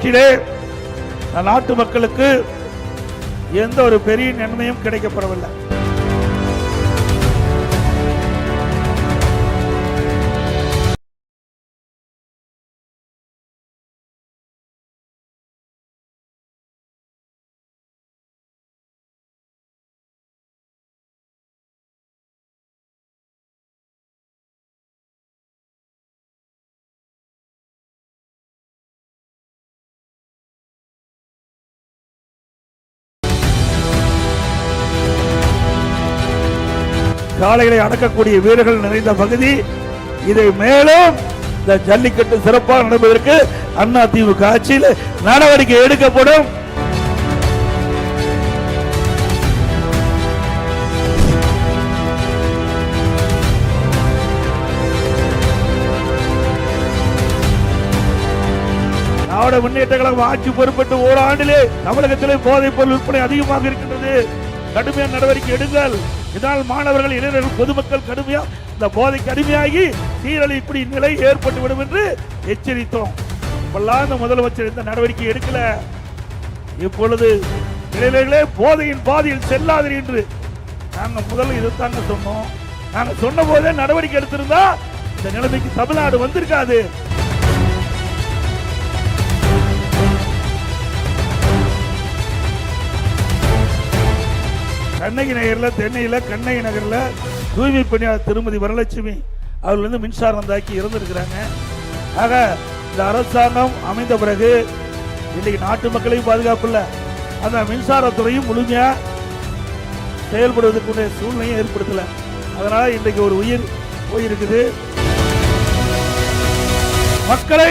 ஆட்சியிலே நாட்டு மக்களுக்கு எந்த ஒரு பெரிய நன்மையும் கிடைக்கப்படவில்லை. காளைகளை அடக்கக்கூடிய வீரர்கள் நிறைந்த பகுதி. இதை மேலும் இந்த ஜல்லிக்கட்டு சிறப்பாக நடப்பதற்கு அண்ணா திமுக ஆட்சியில் நடவடிக்கை எடுக்கப்படும். திராவிட முன்னேற்ற கழகம் ஆட்சி பொறுப்பட்டு ஓராண்டிலே தமிழகத்திலே போதைப் பொருள் விற்பனை அதிகமாக இருக்கின்றது. கடுமையான நடவடிக்கை எடுங்கள். இதனால் மாணவர்கள் இளைஞர்கள் பொதுமக்கள் கடுமையா இந்த போதைக்கு அடிமையாகி சீரழி இப்படி நிலை ஏற்பட்டு விடும் என்று எச்சரித்தோம். இப்பெல்லாம் இந்த முதலமைச்சர் இந்த நடவடிக்கை எடுக்கல. இப்பொழுது இளைஞர்களே போதையின் பாதையில் செல்லாதீர் என்று நாங்கள் முதல்ல இதைத்தாங்க சொன்னோம். நாங்கள் சொன்ன போதே நடவடிக்கை எடுத்திருந்தா இந்த நிலைமைக்கு தமிழ்நாடு வந்திருக்காது. கண்ணகி நகரில் தென்னையில் கண்ணகி நகரில் தூய்மை பணியாளர் திருமதி வரலட்சுமி அவர்கள் வந்து மின்சாரம் தாக்கி இறந்துருக்கிறாங்க. ஆக இந்த அரசாங்கம் அமைந்த பிறகு இன்னைக்கு நாட்டு மக்களையும் பாதுகாப்பு அந்த மின்சாரத்துறையும் முழுமையாக செயல்படுவதற்குரிய சூழ்நிலையும் ஏற்படுத்தலை. அதனால் இன்றைக்கு ஒரு உயிர் போயிருக்குது. மக்களை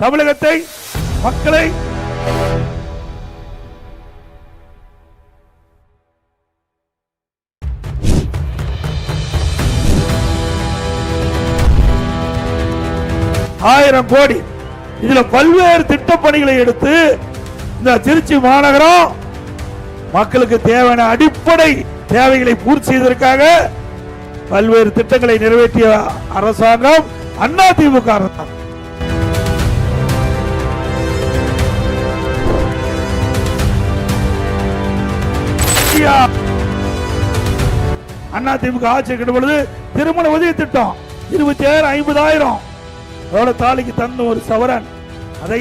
தமிழகத்தை மக்களை ஆயிரம் கோடி. இதுல பல்வேறு திட்டப்பணிகளை எடுத்து இந்த திருச்சி மாநகரம் மக்களுக்கு தேவையான அடிப்படை தேவைகளை பூர்த்தி செய்வதற்காக பல்வேறு திட்டங்களை நிறைவேற்றிய அரசாங்கம் அண்ணா திமுக அரசாங்கம். ஐயா! அண்ணா திமுக ஆட்சி இருக்கின்ற பொழுது திருமண உதவி திட்டம் இருபத்தி ஏழு ஐம்பதாயிரம். அதோட தாலிக்கு தந்த ஒரு சவரன். அதை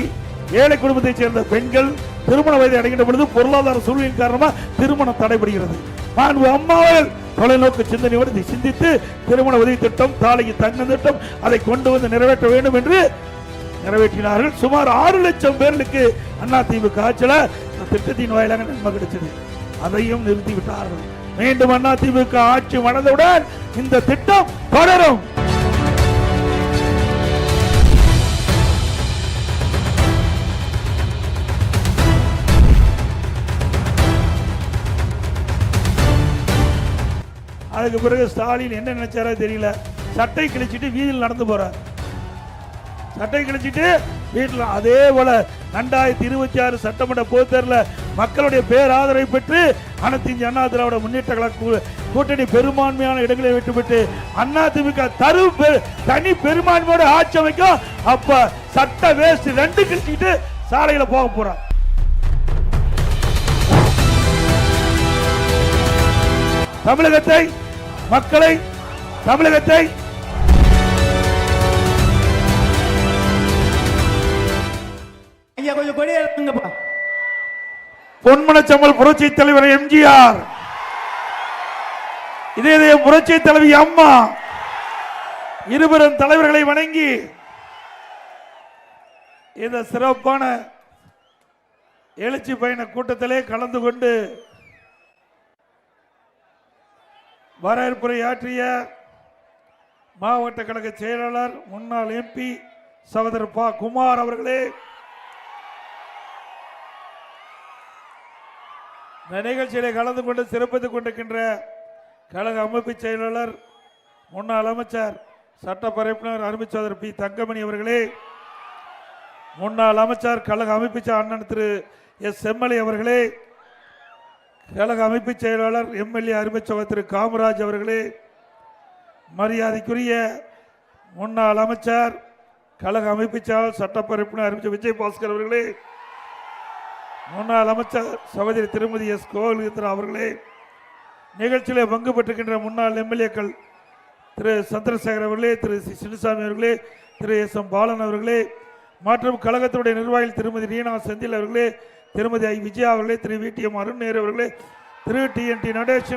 ஏழை குடும்பத்தைச் சேர்ந்த பெண்கள் திருமண வயதை அடைகின்ற பொழுது பொருளாதார சூழ்நிலையின் காரணமா திருமணம் தடைபடுகிறது. மாண்பு அம்மாவர்கள் தொலைநோக்கு சிந்தனையோடு இதை சிந்தித்து திருமண உதவி திட்டம் தாலிக்கு தங்க திட்டம் அதை கொண்டு வந்து நிறைவேற்ற வேண்டும் என்று நிறைவேற்றினார்கள். சுமார் ஆறு லட்சம் பேர்களுக்கு அண்ணா திமுக ஆட்சியில திட்டத்தின் வாயிலாக நன்மை கிடைச்சது. அதையும் நிறுத்திவிட்டார்கள். மீண்டும் அண்ணா திமுக ஆட்சி வளர்ந்தவுடன் இந்த திட்டம் தொடரும். அதுக்கு பிறகு ஸ்டாலின் என்ன நினைச்சாரோ தெரியல. சட்டை கிழிச்சிட்டு வீதியில் நடந்து போறார். சட்டை கிழிச்சிட்டு வீட்டில் அதே போல ரெண்டாயிரத்தி இருபத்தி ஆறு சட்டமன்ற பொதுத்தேர்தலில் மக்களுடைய பேராதரவை பெற்று அனைத்து இந்திய அண்ணா திராவிட முன்னேற்ற கழக கூட்டணி பெரும்பான்மையான இடங்களை விட்டுவிட்டு அண்ணா திமுக தரு தனி பெரும்பான்மையோட ஆட்சி அமைக்கும். அப்ப சட்ட வேஸ்ட் ரெண்டு கிழிச்சிட்டு சாலையில போக போறான் தமிழகத்தை மக்களை தமிழகத்தை ஐயா கொஞ்சம் கொடியே இருக்குங்கப்பா பொன்மனச்சம்மல் புரட்சி தலைவர் எம்ஜிஆர். இதே இதய புரட்சி தலைவி அம்மா. இருவரும் தலைவர்களை வணங்கி இந்த சிறப்பான எழுச்சி பயண கூட்டத்திலே கலந்து கொண்டு வரவேற்புரை ஆற்றிய மாவட்ட கழக செயலாளர் முன்னாள் எம்பி சகோதரர் பா. குமார் அவர்களே இந்த நிகழ்ச்சியிலே கலந்து கொண்டு சிறப்பித்துக் கொண்டிருக்கின்ற கழக அமைப்பு செயலாளர் முன்னாள் அமைச்சர் சட்டப்பரப்பினர் அருமைச்சோதர் பி. தங்கமணி அவர்களே முன்னாள் அமைச்சர் கழக அமைப்பு அண்ணன் திரு. எஸ். செம்மலை அவர்களே கழக அமைப்பு செயலாளர் எம்எல்ஏ அருமை திரு. காமராஜ் அவர்களே மரியாதைக்குரிய முன்னாள் அமைச்சர் கழக அமைப்பு செயலாளர் சட்டப்பரப்பினர் அறிவிச்ச விஜய் பாஸ்கர் அவர்களே முன்னாள் அமைச்சர் சகோதரி திருமதி எஸ். கோவிந்தரா அவர்களே நிகழ்ச்சியிலே பங்கு பெற்றுக்கின்ற முன்னாள் எம்எல்ஏக்கள் திரு. சந்திரசேகர் அவர்களே திரு. சி. சின்னசாமி அவர்களே திரு. எஸ். எம். பாலன் அவர்களே மற்றும் கழகத்தினுடைய நிர்வாகிகள் திருமதி ரீனா செந்தில் அவர்களே திருமதி ஐ. விஜயா அவர்களே திரு. V. D. M. Arun Nehru அவர்களே திரு. டி. என். டி. நடேஷன்